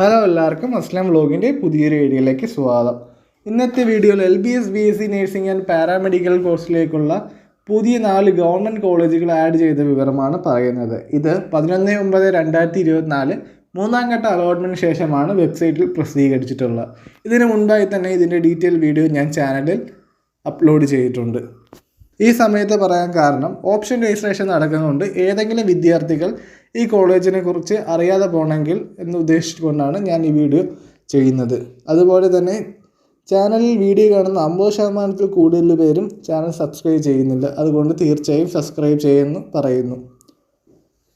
Hello എല്ലാവർക്കും അസ്ലാം വ്ലോഗിന്റെ പുതിയൊരു വീഡിയോയിലേക്ക് സ്വാഗതം. ഇന്നത്തെ വീഡിയോയിൽ L B S B S C nursing and paramedical കോഴ്സിലേക്കുള്ള പുതിയ നാല് ഗവൺമെന്റ് കോളേജുകൾ ആഡ് ചെയ്ത വിവരമാണ് പറയുന്നത്. ഇത് പതിനൊന്ന് ഒമ്പത് രണ്ടായിരത്തി ഇരുപത്തിനാല് മൂന്നാം ഘട്ട അലോട്ട്മെന്റ് ശേഷമാണ് വെബ്സൈറ്റിൽ പ്രസിദ്ധീകരിച്ചിട്ടുള്ളത്. ഇതിനു മുൻപായി തന്നെ ഇതിന്റെ ഡീറ്റെയിൽ വീഡിയോ ഞാൻ ചാനലിൽ അപ്ലോഡ് ചെയ്തിട്ടുണ്ട്. ഈ സമയത്ത് പറയാൻ കാരണം ഓപ്ഷൻ രജിസ്ട്രേഷൻ നടക്കുന്നതുകൊണ്ട് ഏതെങ്കിലും വിദ്യാർത്ഥികൾ ഈ കോളേജിനെ കുറിച്ച് അറിയാതെ പോകണമെങ്കിൽ എന്ന് ഉദ്ദേശിച്ചുകൊണ്ടാണ് ഞാൻ ഈ വീഡിയോ ചെയ്യുന്നത്. അതുപോലെ തന്നെ ചാനലിൽ വീഡിയോ കാണുന്ന അമ്പത് ശതമാനത്തിൽ കൂടുതൽ പേരും ചാനൽ സബ്സ്ക്രൈബ് ചെയ്യുന്നില്ല. അതുകൊണ്ട് തീർച്ചയായും സബ്സ്ക്രൈബ് ചെയ്യുമെന്ന് പറയുന്നു.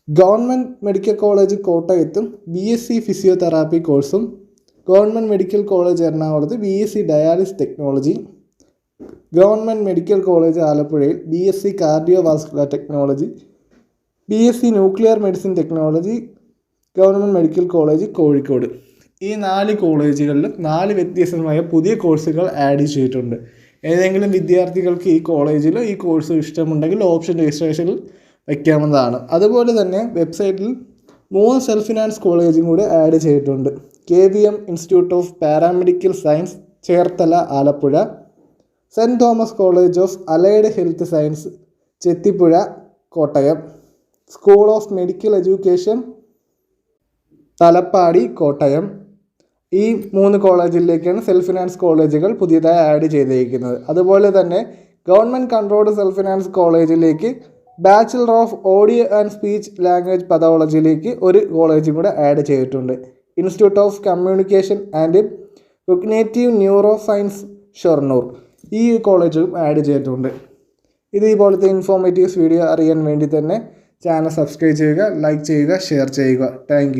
ഗവൺമെന്റ് മെഡിക്കൽ കോളേജ് കോട്ടയത്തും ബി എസ് സി ഫിസിയോതെറാപ്പി കോഴ്സും ഗവൺമെന്റ് മെഡിക്കൽ കോളേജ് എറണാകുളത്ത് B S C dialysis technology government medical college ആലപ്പുഴയിൽ B S C cardio vascular technology B S C nuclear medicine technology government medical college Kozhikode. ഈ നാല് കോളേജുകളിലും നാല് വ്യത്യസ്തമായ പുതിയ കോഴ്സുകൾ ആഡ് ചെയ്തിട്ടുണ്ട്. ഏതെങ്കിലും വിദ്യാർത്ഥികൾക്ക് ഈ കോളേജിൽ ഈ കോഴ്സ് ഇഷ്ടമുണ്ടെങ്കിൽ ഓപ്ഷൻ രജിസ്ട്രേഷനിൽ വയ്ക്കാവുന്നതാണ് അതുപോലെ തന്നെ വെബ്സൈറ്റിൽ മൂന്ന് സെൽഫ് ഫിനാൻസ് കോളേജും കൂടി ആഡ് ചെയ്തിട്ടുണ്ട്. K V M institute of paramedical science Cherthala Alappuzha. Saint Thomas college of allied health science Chethipuzha Kottayam. School of medical education Thalappady Kottayam. ഈ മൂന്ന് കോളേജിലേക്കാണ് സെൽഫ് ഫിനാൻസ് കോളേജുകൾ പുതിയതായി ആഡ് ചെയ്തിരിക്കുന്നത്. അതുപോലെ തന്നെ ഗവൺമെന്റ് കൺട്രോൾഡ് സെൽഫ് ഫിനാൻസ് കോളേജിലേക്ക് bachelor of audio and speech language പതോളജിയിലേക്ക് ഒരു കോളേജും കൂടെ ആഡ് ചെയ്തിട്ടുണ്ട്. Institute of communication and cognitive neuro science Shoranur. ഈ കോളേജും ആഡ് ചെയ്തിട്ടുണ്ട്. ഇതേപോലത്തെ ഇൻഫോർമേറ്റീവ്സ് വീഡിയോ അറിയാൻ വേണ്ടി തന്നെ ചാനൽ സബ്സ്ക്രൈബ് ചെയ്യുക ലൈക്ക് ചെയ്യുക ഷെയർ ചെയ്യുക. താങ്ക്